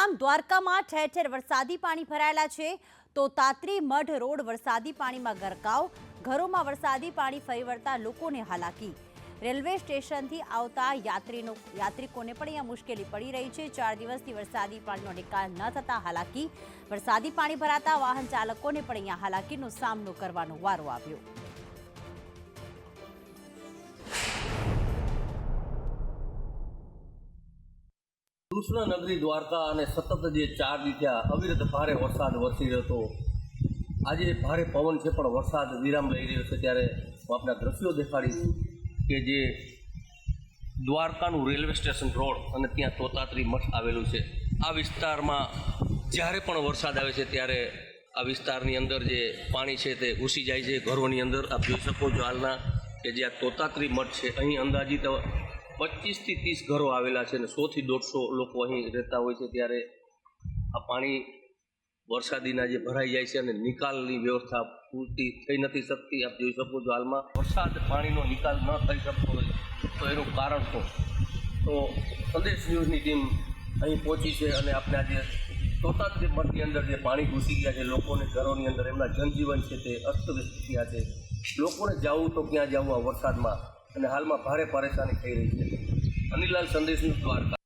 ગામ દ્વારકામાં ઠેર ઠેર વરસાદી પાણી ભરાયેલા છે. તો તાત્રી મઢ રોડ વરસાદી પાણીમાં ગરકાવ, ઘરોમાં વરસાદી પાણી ફરી વળતા લોકોને હાલાકી. રેલવે સ્ટેશનથી આવતા યાત્રીનો, યાત્રિકોને પણ અહીંયા મુશ્કેલી પડી રહી છે. ચાર દિવસથી વરસાદી પાણીનો નિકાલ ન થતા હાલાકી. વરસાદી પાણી ભરાતા વાહન ચાલકોને પણ અહીંયા હાલાકીનો સામનો કરવાનો વારો આવ્યો. કૃષ્ણનગરી દ્વારકા અને સતત જે ચાર દી અવિરત ભારે વરસાદ વરસી રહ્યો હતો. આજે ભારે પવન છે, પણ વરસાદ વિરામ લઈ રહ્યો છે. ત્યારે હું આપણા દ્રશ્યો દેખાડીશ કે જે દ્વારકાનું રેલવે સ્ટેશન રોડ અને ત્યાં તોતાત્રી મઠ આવેલું છે. આ વિસ્તારમાં જ્યારે પણ વરસાદ આવે છે, ત્યારે આ વિસ્તારની અંદર જે પાણી છે, તે ઘૂસી જાય છે. ઘરોની અંદર આપ જોઈ શકો છો હાલના કે જે આ તોતાત્રી મઠ છે, અહીં અંદાજિત પચીસથી ત્રીસ ઘરો આવેલા છે અને સોથી દોઢસો લોકો અહીં રહેતા હોય છે ત્યારે આ પાણી વરસાદીના જે ભરાઈ જાય છે અને નિકાલની વ્યવસ્થા પૂરતી થઈ નથી શકતી, આપ જોઈ શકો છો હાલમાં. વરસાદ પાણીનો નિકાલ ન થઈ શકતો હોય તો એનું કારણ શું? તો સંદેશ ન્યૂઝની ટીમ અહીં પહોંચી છે અને આપણે આજે તોતાત્રી મઠની અંદર જે પાણી ઘૂસી ગયા છે, લોકોને ઘરોની અંદર એમના જનજીવન છે તે અસ્તવ્યસ્ત થયા છે. લોકોને જવું તો ક્યાં જવું આ વરસાદમાં? અને હાલમાં ભારે પરેશાની થઈ રહી છે. અનિલાલ સંદેશનું દ્વારકા